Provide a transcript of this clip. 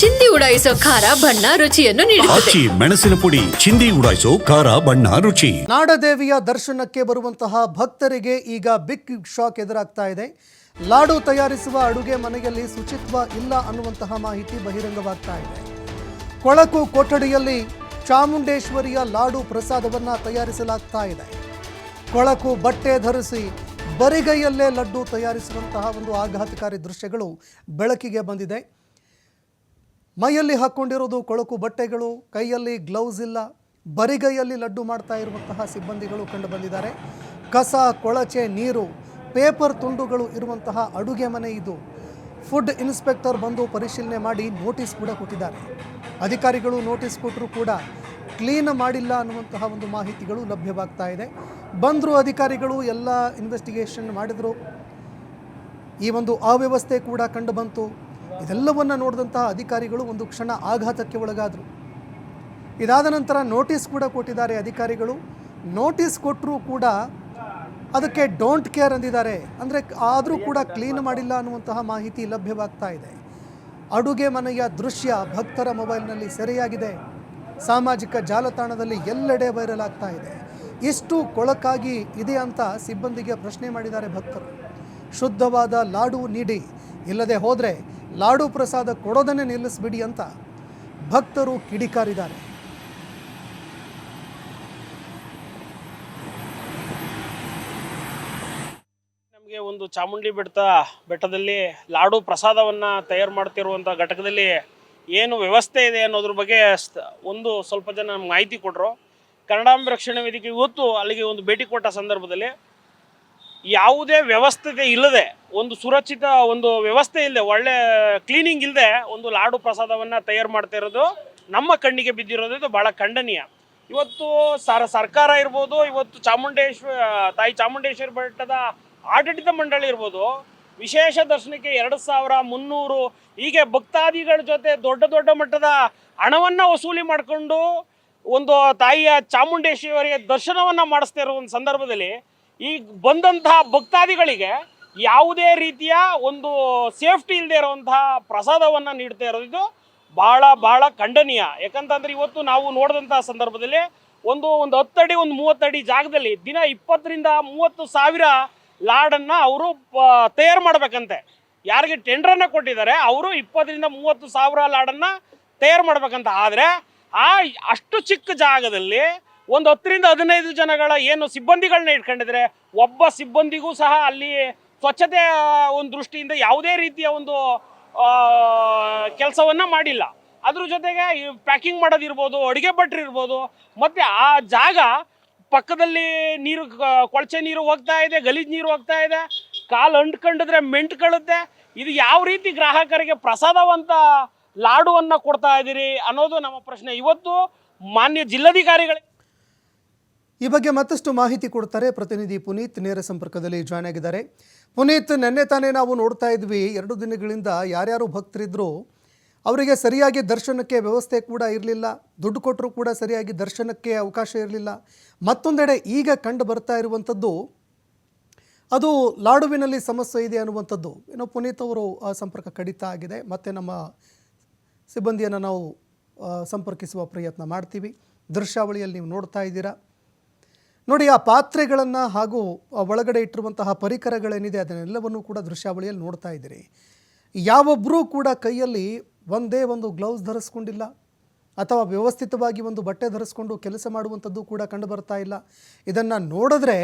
ಚಿಂದಿ ಉಡಾಯಿಸೋ ಖಾರ ಬಣ್ಣ ರುಚಿಯನ್ನು ನೀಡುತ್ತದೆ. ಆಚಿ ಮೆಣಸಿನ ಪುಡಿ ಚಿಂದಿ ಉಡಾಯಿಸೋ ಖಾರ ಬಣ್ಣ ರುಚಿ. ನಾಡದೇವಿಯ ದರ್ಶನಕ್ಕೆ ಬರುವಂತಹ ಭಕ್ತರಿಗೆ ಈಗ ಬಿಗ್ ಶಾಕ್ ಎದುರಾಗ್ತಾ ಇದೆ. ಲಾಡು ತಯಾರಿಸುವ ಅಡುಗೆ ಮನೆಯಲ್ಲಿ ಶುಚಿತ್ವ ಇಲ್ಲ ಅನ್ನುವಂತಹ ಮಾಹಿತಿ ಬಹಿರಂಗವಾಗ್ತಾ ಇದೆ. ಕೊಳಕು ಕೊಠಡಿಯಲ್ಲಿ ಚಾಮುಂಡೇಶ್ವರಿಯ ಲಾಡು ಪ್ರಸಾದವನ್ನು ತಯಾರಿಸಲಾಗ್ತಾ ಇದೆ. ಕೊಳಕು ಬಟ್ಟೆ ಧರಿಸಿ ಬರಿಗೈಯಲ್ಲೇ ಲಡ್ಡು ತಯಾರಿಸುವಂತಹ ಒಂದು ಆಘಾತಕಾರಿ ದೃಶ್ಯಗಳು ಬೆಳಕಿಗೆ ಬಂದಿದೆ. ಮೈಯಲ್ಲಿ ಹಾಕ್ಕೊಂಡಿರೋದು ಕೊಳಕು ಬಟ್ಟೆಗಳು, ಕೈಯಲ್ಲಿ ಗ್ಲೌಸ್ ಇಲ್ಲ, ಬರಿಗೈಯಲ್ಲಿ ಲಡ್ಡು ಮಾಡ್ತಾ ಇರುವಂತಹ ಸಿಬ್ಬಂದಿಗಳು ಕಂಡು ಬಂದಿದ್ದಾರೆ. ಕಸ, ಕೊಳಚೆ, ನೀರು, ಪೇಪರ್ ತುಂಡುಗಳು ಇರುವಂತಹ ಅಡುಗೆ ಮನೆ ಇದು. ಫುಡ್ ಇನ್ಸ್ಪೆಕ್ಟರ್ ಬಂದು ಪರಿಶೀಲನೆ ಮಾಡಿ ನೋಟಿಸ್ ಕೂಡ ಕೊಟ್ಟಿದ್ದಾರೆ. ಅಧಿಕಾರಿಗಳು ನೋಟಿಸ್ ಕೊಟ್ಟರೂ ಕೂಡ ಕ್ಲೀನ್ ಮಾಡಿಲ್ಲ ಅನ್ನುವಂತಹ ಒಂದು ಮಾಹಿತಿಗಳು ಲಭ್ಯವಾಗ್ತಾ ಇದೆ. ಬಂದರು ಅಧಿಕಾರಿಗಳು, ಎಲ್ಲ ಇನ್ವೆಸ್ಟಿಗೇಷನ್ ಮಾಡಿದರು. ಈ ಒಂದು ಅವ್ಯವಸ್ಥೆ ಕೂಡ ಕಂಡು ಬಂತು. ಇದೆಲ್ಲವನ್ನು ನೋಡಿದಂತಹ ಅಧಿಕಾರಿಗಳು ಒಂದು ಕ್ಷಣ ಆಘಾತಕ್ಕೆ ಒಳಗಾದರು. ಇದಾದ ನಂತರ ನೋಟಿಸ್ ಕೂಡ ಕೊಟ್ಟಿದ್ದಾರೆ ಅಧಿಕಾರಿಗಳು. ನೋಟಿಸ್ ಕೊಟ್ಟರೂ ಕೂಡ ಅದಕ್ಕೆ ಡೋಂಟ್ ಕೇರ್ ಅಂದಿದ್ದಾರೆ. ಅಂದರೆ ಆದರೂ ಕೂಡ ಕ್ಲೀನ್ ಮಾಡಿಲ್ಲ ಅನ್ನುವಂತಹ ಮಾಹಿತಿ ಲಭ್ಯವಾಗ್ತಾ ಇದೆ. ಅಡುಗೆ ಮನೆಯ ದೃಶ್ಯ ಭಕ್ತರ ಮೊಬೈಲ್ನಲ್ಲಿ ಸೆರೆಯಾಗಿದೆ. ಸಾಮಾಜಿಕ ಜಾಲತಾಣದಲ್ಲಿ ಎಲ್ಲೆಡೆ ವೈರಲ್ ಆಗ್ತಾ ಇದೆ. ಇಷ್ಟು ಕೊಳಕಾಗಿ ಇದೆ ಅಂತ ಸಿಬ್ಬಂದಿಗೆ ಪ್ರಶ್ನೆ ಮಾಡಿದ್ದಾರೆ ಭಕ್ತರು. ಶುದ್ಧವಾದ ಲಾಡು ನೀಡಿ. ಇಲ್ಲದೆ ಹೋದರೆ ಲಾಡು ಪ್ರಸಾದ ಕೊಡೋದನ್ನೇ ನಿಲ್ಲಿಸ್ಬಿಡಿ ಅಂತ ಭಕ್ತರು ಕಿಡಿಕಾರಿದ್ದಾರೆ. ನಮಗೆ ಒಂದು ಚಾಮುಂಡಿ ಬೆಟ್ಟ, ಬೆಟ್ಟದಲ್ಲಿ ಲಾಡು ಪ್ರಸಾದವನ್ನ ತಯಾರು ಮಾಡ್ತಿರುವಂಥ ಘಟಕದಲ್ಲಿ ಏನು ವ್ಯವಸ್ಥೆ ಇದೆ ಅನ್ನೋದ್ರ ಬಗ್ಗೆ ಒಂದು ಸ್ವಲ್ಪ ಜನ ಮಾಹಿತಿ ಕೊಟ್ಟರು ಕನ್ನಡಾಂಬ ರಕ್ಷಣಾ ವೇದಿಕೆ ಇವತ್ತು ಅಲ್ಲಿಗೆ ಒಂದು ಭೇಟಿ ಕೊಟ್ಟ ಸಂದರ್ಭದಲ್ಲಿ ಯಾವುದೇ ವ್ಯವಸ್ಥೆ ಇಲ್ಲದೆ, ಒಂದು ಸುರಕ್ಷಿತ ಒಂದು ವ್ಯವಸ್ಥೆ ಇಲ್ಲದೆ, ಒಳ್ಳೆ ಕ್ಲೀನಿಂಗ್ ಇಲ್ಲದೆ ಒಂದು ಲಾಡು ಪ್ರಸಾದವನ್ನು ತಯಾರು ಮಾಡ್ತಾ ಇರೋದು ನಮ್ಮ ಕಣ್ಣಿಗೆ ಬಿದ್ದಿರೋದು, ಇದು ಭಾಳ ಖಂಡನೀಯ. ಇವತ್ತು ಸರ್ ಸರ್ಕಾರ ಇರ್ಬೋದು, ಇವತ್ತು ಚಾಮುಂಡೇಶ್ವ, ತಾಯಿ ಚಾಮುಂಡೇಶ್ವರಿ ಬೆಟ್ಟದ ಆಡಳಿತ ಮಂಡಳಿ ಇರ್ಬೋದು, ವಿಶೇಷ ದರ್ಶನಕ್ಕೆ ಎರಡು ಸಾವಿರ ಮುನ್ನೂರು, ಹೀಗೆ ಭಕ್ತಾದಿಗಳ ಜೊತೆ ದೊಡ್ಡ ದೊಡ್ಡ ಮಟ್ಟದ ಹಣವನ್ನು ವಸೂಲಿ ಮಾಡಿಕೊಂಡು ಒಂದು ತಾಯಿಯ ಚಾಮುಂಡೇಶ್ವರಿಯ ದರ್ಶನವನ್ನು ಮಾಡಿಸ್ತಾ ಇರೋ ಒಂದು ಸಂದರ್ಭದಲ್ಲಿ ಈ ಬಂದಂತಹ ಭಕ್ತಾದಿಗಳಿಗೆ ಯಾವುದೇ ರೀತಿಯ ಒಂದು ಸೇಫ್ಟಿ ಇಲ್ಲದೆ ಇರುವಂತಹ ಪ್ರಸಾದವನ್ನು ನೀಡ್ತಾ ಇರೋದು ಬಹಳ ಭಾಳ ಖಂಡನೀಯ. ಯಾಕಂತಂದ್ರೆ ಇವತ್ತು ನಾವು ನೋಡಿದಂತಹ ಸಂದರ್ಭದಲ್ಲಿ ಒಂದು ಒಂದು ಹತ್ತಡಿ ಒಂದು ಮೂವತ್ತಡಿ ಜಾಗದಲ್ಲಿ ದಿನ ಇಪ್ಪತ್ತರಿಂದ ಮೂವತ್ತು ಸಾವಿರ ಲಾಡನ್ನು ಅವರು ತಯಾರು ಮಾಡಬೇಕಂತೆ. ಯಾರಿಗೆ ಟೆಂಡ್ರನ್ನು ಕೊಟ್ಟಿದ್ದಾರೆ, ಅವರು ಇಪ್ಪತ್ತರಿಂದ ಮೂವತ್ತು ಸಾವಿರ ಲಾಡನ್ನು ತಯಾರು ಮಾಡಬೇಕಂತ. ಆದರೆ ಆ ಅಷ್ಟು ಚಿಕ್ಕ ಜಾಗದಲ್ಲಿ ಒಂದು ಹತ್ತರಿಂದ ಹದಿನೈದು ಜನಗಳ ಏನು ಸಿಬ್ಬಂದಿಗಳನ್ನ ಇಟ್ಕೊಂಡಿದ್ರೆ, ಒಬ್ಬ ಸಿಬ್ಬಂದಿಗೂ ಸಹ ಅಲ್ಲಿ ಸ್ವಚ್ಛತೆ ಒಂದು ದೃಷ್ಟಿಯಿಂದ ಯಾವುದೇ ರೀತಿಯ ಒಂದು ಕೆಲಸವನ್ನು ಮಾಡಿಲ್ಲ. ಅದ್ರ ಜೊತೆಗೆ ಈ ಪ್ಯಾಕಿಂಗ್ ಮಾಡೋದಿರ್ಬೋದು, ಅಡುಗೆ ಭಟ್ರು ಇರ್ಬೋದು, ಮತ್ತು ಆ ಜಾಗ ಪಕ್ಕದಲ್ಲಿ ನೀರು ಕೊಳಚೆ ನೀರು ಹೋಗ್ತಾ ಇದೆ, ಗಲೀಜು ನೀರು ಹೋಗ್ತಾ ಇದೆ, ಕಾಲು ಅಂಟ್ಕೊಂಡಿದ್ರೆ ಕಳುತ್ತೆ. ಇದು ಯಾವ ರೀತಿ ಗ್ರಾಹಕರಿಗೆ ಪ್ರಸಾದವಂತ ಲಾಡುವನ್ನು ಕೊಡ್ತಾ ಇದ್ದೀರಿ ಅನ್ನೋದು ನಮ್ಮ ಪ್ರಶ್ನೆ. ಇವತ್ತು ಮಾನ್ಯ ಜಿಲ್ಲಾಧಿಕಾರಿಗಳಿಗೆ ಈ ಬಗ್ಗೆ ಮತ್ತಷ್ಟು ಮಾಹಿತಿ ಕೊಡ್ತಾರೆ ಪ್ರತಿನಿಧಿ ಪುನೀತ್. ನೇರ ಸಂಪರ್ಕದಲ್ಲಿ ಜಾಯ್ನ್ ಆಗಿದ್ದಾರೆ. ಪುನೀತ್, ನಿನ್ನೆ ತಾನೇ ನಾವು ನೋಡ್ತಾ ಇದ್ವಿ, ಎರಡು ದಿನಗಳಿಂದ ಯಾರ್ಯಾರು ಭಕ್ತರಿದ್ರು, ಅವರಿಗೆ ಸರಿಯಾಗಿ ದರ್ಶನಕ್ಕೆ ವ್ಯವಸ್ಥೆ ಕೂಡ ಇರಲಿಲ್ಲ. ದುಡ್ಡು ಕೊಟ್ಟರು ಕೂಡ ಸರಿಯಾಗಿ ದರ್ಶನಕ್ಕೆ ಅವಕಾಶ ಇರಲಿಲ್ಲ. ಮತ್ತೊಂದೆಡೆ ಈಗ ಕಂಡು ಬರ್ತಾ ಇರುವಂಥದ್ದು, ಅದು ಲಾಡುವಿನಲ್ಲಿ ಸಮಸ್ಯೆ ಇದೆ ಅನ್ನುವಂಥದ್ದು. ಏನೋ ಪುನೀತ್ ಅವರು ಸಂಪರ್ಕ ಕಡಿತ ಆಗಿದೆ. ಮತ್ತು ನಮ್ಮ ಸಿಬ್ಬಂದಿಯನ್ನು ನಾವು ಸಂಪರ್ಕಿಸುವ ಪ್ರಯತ್ನ ಮಾಡ್ತೀವಿ. ದೃಶ್ಯಾವಳಿಯಲ್ಲಿ ನೀವು ನೋಡ್ತಾ ಇದ್ದೀರಾ. ನೋಡಿ, ಆ ಪಾತ್ರೆಗಳನ್ನು ಹಾಗೂ ಒಳಗಡೆ ಇಟ್ಟಿರುವಂತಹ ಪರಿಕರಗಳೇನಿದೆ, ಅದನ್ನೆಲ್ಲವನ್ನು ಕೂಡ ದೃಶ್ಯಾವಳಿಯಲ್ಲಿ ನೋಡ್ತಾ ಇದ್ದೀರಿ. ಯಾವೊಬ್ಬರೂ ಕೂಡ ಕೈಯಲ್ಲಿ ಒಂದೇ ಒಂದು ಗ್ಲೌಸ್ ಧರಿಸ್ಕೊಂಡಿಲ್ಲ, ಅಥವಾ ವ್ಯವಸ್ಥಿತವಾಗಿ ಒಂದು ಬಟ್ಟೆ ಧರಿಸ್ಕೊಂಡು ಕೆಲಸ ಮಾಡುವಂಥದ್ದು ಕೂಡ ಕಂಡು ಬರ್ತಾ ಇಲ್ಲ. ಇದನ್ನು ನೋಡಿದ್ರೆ